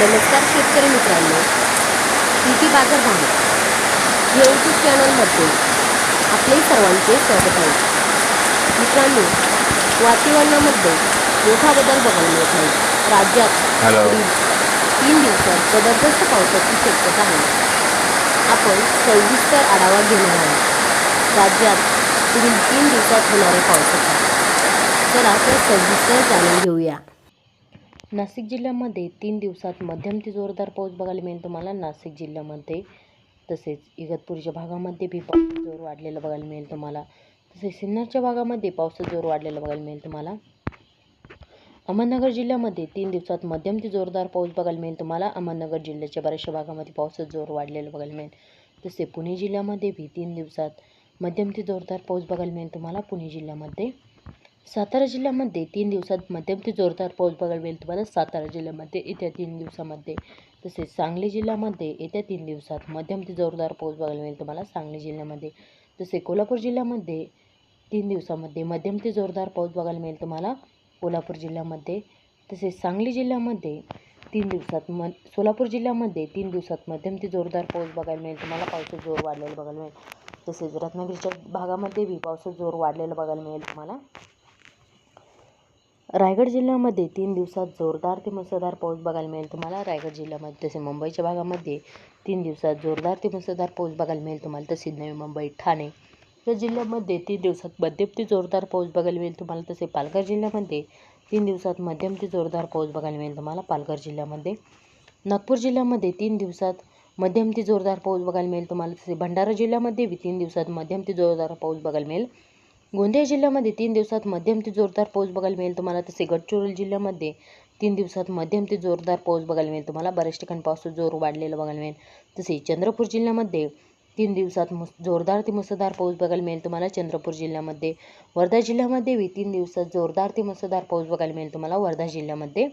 नमस्कार शेतकरी मित्रांनो. पीटी बाजार भाव. या यूट्यूब चॅनलमध्ये आपले सर्वांचे स्वागत आहे. मित्रांनो वातावरणामध्ये मोठा बदल बघायला मिळत आहे. राज्यात तीन दिवसात जबरदस्त पावसाची शक्यता आहे. आपण सविस्तर आढावा घेणार आहोत. राज्यात पुढील तीन दिवसात होणाऱ्या पावसाचा. चला तर सविस्तर जाणून घेऊया. नाशिक जिल्ह्यामध्ये तीन दिवसात मध्यम ते जोरदार पाऊस बघायला मिळेल तुम्हाला. नाशिक जिल्ह्यामध्ये तसेच इगतपुरीच्या भागामध्ये बी पाऊस जोर वाढलेला बघायला मिळेल तुम्हाला. तसेच सिन्नरच्या भागामध्ये पावसाचा जोर वाढलेला बघायला मिळेल तुम्हाला. अहमदनगर जिल्ह्यामध्ये तीन दिवसात मध्यम ते जोरदार पाऊस बघायला मिळेल तुम्हाला. अहमदनगर जिल्ह्याच्या बऱ्याचशा भागामध्ये पावसाचा जोर वाढलेला बघायला मिळेल. तसे पुणे जिल्ह्यामध्ये बी तीन दिवसात मध्यम ते जोरदार पाऊस बघायला मिळेल तुम्हाला. पुणे जिल्ह्यामध्ये सातारा जिल्ह्यामध्ये तीन दिवसात मध्यम ते जोरदार पाऊस बघायला मिळेल. तुम्हाला सातारा जिल्ह्यामध्ये येत्या तीन दिवसामध्ये तसेच सांगली जिल्ह्यामध्ये येत्या तीन दिवसात मध्यम ते जोरदार पाऊस बघायला मिळेल तुम्हाला सांगली जिल्ह्यामध्ये. तसे कोल्हापूर जिल्ह्यामध्ये तीन दिवसामध्ये मध्यम ते जोरदार पाऊस बघायला मिळेल तुम्हाला कोल्हापूर जिल्ह्यामध्ये. तसेच सांगली जिल्ह्यामध्ये तीन दिवसात म सोलापूर जिल्ह्यामध्ये तीन दिवसात मध्यम ते जोरदार पाऊस बघायला मिळेल तुम्हाला पावसाचा जोर वाढलेला बघायला मिळेल. तसेच रत्नागिरीच्या भागामध्ये बी पावसाचा जोर वाढलेला बघायला मिळेल तुम्हाला. रायगड जिल्ह्यामध्ये तीन दिवसात जोरदार ते मुसळधार पाऊस बघायला मिळेल तुम्हाला. रायगड जिल्ह्यामध्ये तसे मुंबईच्या भागामध्ये तीन दिवसात जोरदार ते मुसळधार पाऊस बघायला मिळेल तुम्हाला. तसे नवी मुंबई ठाणे या जिल्ह्यामध्ये तीन दिवसात मध्यम ते जोरदार पाऊस बघायला मिळेल तुम्हाला. तसे पालघर जिल्ह्यामध्ये तीन दिवसात मध्यम ते जोरदार पाऊस बघायला मिळेल तुम्हाला. पालघर जिल्ह्यामध्ये नागपूर जिल्ह्यामध्ये तीन दिवसात मध्यम ते जोरदार पाऊस बघायला मिळेल तुम्हाला. तसे भंडारा जिल्ह्यामध्ये बी तीन दिवसात मध्यम ते जोरदार पाऊस बघायला मिळेल. गोंदिया जिल्ह्यामध्ये तीन दिवसात मध्यम ते जोरदार पाऊस बघायला मिळेल तुम्हाला तसे गडचिरोली जिल्ह्यामध्ये तीन दिवसात मध्यम ते जोरदार पाऊस बघायला मिळेल तुम्हाला बऱ्याच ठिकाणी पावसाचा जोर वाढलेला बघायला मिळेल. तसे चंद्रपूर जिल्ह्यामध्ये तीन दिवसात मुस जोरदार ते मुसळधार पाऊस बघायला मिळेल तुम्हाला चंद्रपूर जिल्ह्यामध्ये वर्धा जिल्ह्यामध्ये तीन दिवसात जोरदार ते मुसळधार पाऊस बघायला मिळेल तुम्हाला वर्धा जिल्ह्यामध्ये.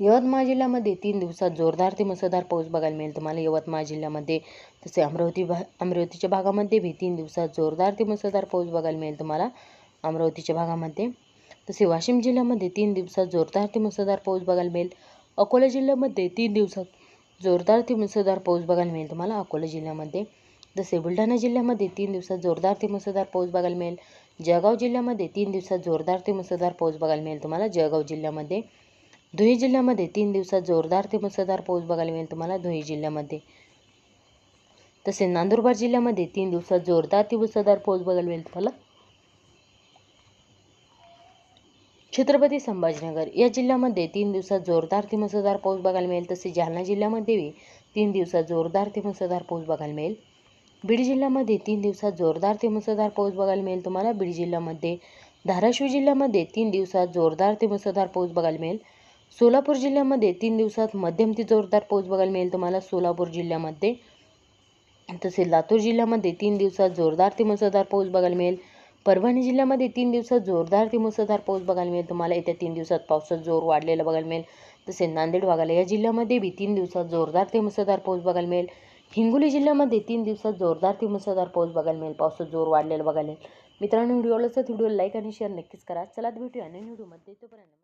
यवतमाळ जिल्ह्यामध्ये तीन दिवसात जोरदार ते मुसळधार पाऊस बघायला मिळेल. तुम्हाला यवतमाळ जिल्ह्यामध्ये तसे अमरावती भा अमरावतीच्या भागामध्ये बी तीन दिवसात जोरदार ते मुसळधार पाऊस बघायला मिळेल तुम्हाला अमरावतीच्या भागामध्ये. तसे वाशिम जिल्ह्यामध्ये तीन दिवसात जोरदार ते मुसळधार पाऊस बघायला मिळेल. अकोला जिल्ह्यामध्ये तीन दिवसात जोरदार ते मुसळधार पाऊस बघायला मिळेल तुम्हाला अकोला जिल्ह्यामध्ये. तसे बुलढाणा जिल्ह्यामध्ये तीन दिवसात जोरदार ते मुसळधार पाऊस बघायला मिळेल. जळगाव जिल्ह्यामध्ये तीन दिवसात जोरदार ते मुसळधार पाऊस बघायला मिळेल तुम्हाला जळगाव जिल्ह्यामध्ये. धुळे जिल्ह्यामध्ये तीन दिवसात जोरदार ते मुसळधार पाऊस बघायला मिळेल तुम्हाला धुळे जिल्ह्यामध्ये. तसे नंदुरबार जिल्ह्यामध्ये तीन दिवसात जोरदार ते मुसळधार पाऊस बघायला मिळेल तुम्हाला. छत्रपती संभाजीनगर या जिल्ह्यामध्ये तीन दिवसात जोरदार ते मुसळधार पाऊस बघायला मिळेल. तसे जालना जिल्ह्यामध्येही तीन दिवसात जोरदार ते मुसळधार पाऊस बघायला मिळेल. बीड जिल्ह्यामध्ये तीन दिवसात जोरदार ते मुसळधार पाऊस बघायला मिळेल तुम्हाला. बीड जिल्ह्यामध्ये धाराशिव जिल्ह्यामध्ये तीन दिवसात जोरदार ते मुसळधार पाऊस बघायला मिळेल. सोलापूर जिल्ह्यामध्ये तीन दिवसात मध्यम ते जोरदार पाऊस बघायला मिळेल तुम्हाला. सोलापूर जिल्ह्यामध्ये तसेच लातूर जिल्ह्यामध्ये तीन दिवसात जोरदार ते मुसळधार पाऊस बघायला मिळेल. परभणी जिल्ह्यामध्ये तीन दिवसात जोरदार ते मुसळधार पाऊस बघायला मिळेल. तुम्हाला येत्या तीन दिवसात पावसाचा जोर वाढलेला बघायला मिळेल. तसेच नांदेड वाघाला या जिल्ह्यामध्ये बी तीन दिवसात जोरदार ते मुसळधार पाऊस बघायला मिळेल. हिंगोली जिल्ह्यामध्ये तीन दिवसात जोरदार ते मुसळधार पाऊस बघायला मिळेल. पावसाचा जोर वाढलेला बघायला मिळेल. मित्रांनो व्हिडिओ आवडला व्हिडिओ लाईक आणि शेअर नक्कीच करा. चला भेटूया आणि व्हिडिओमध्ये. तोपर्यंत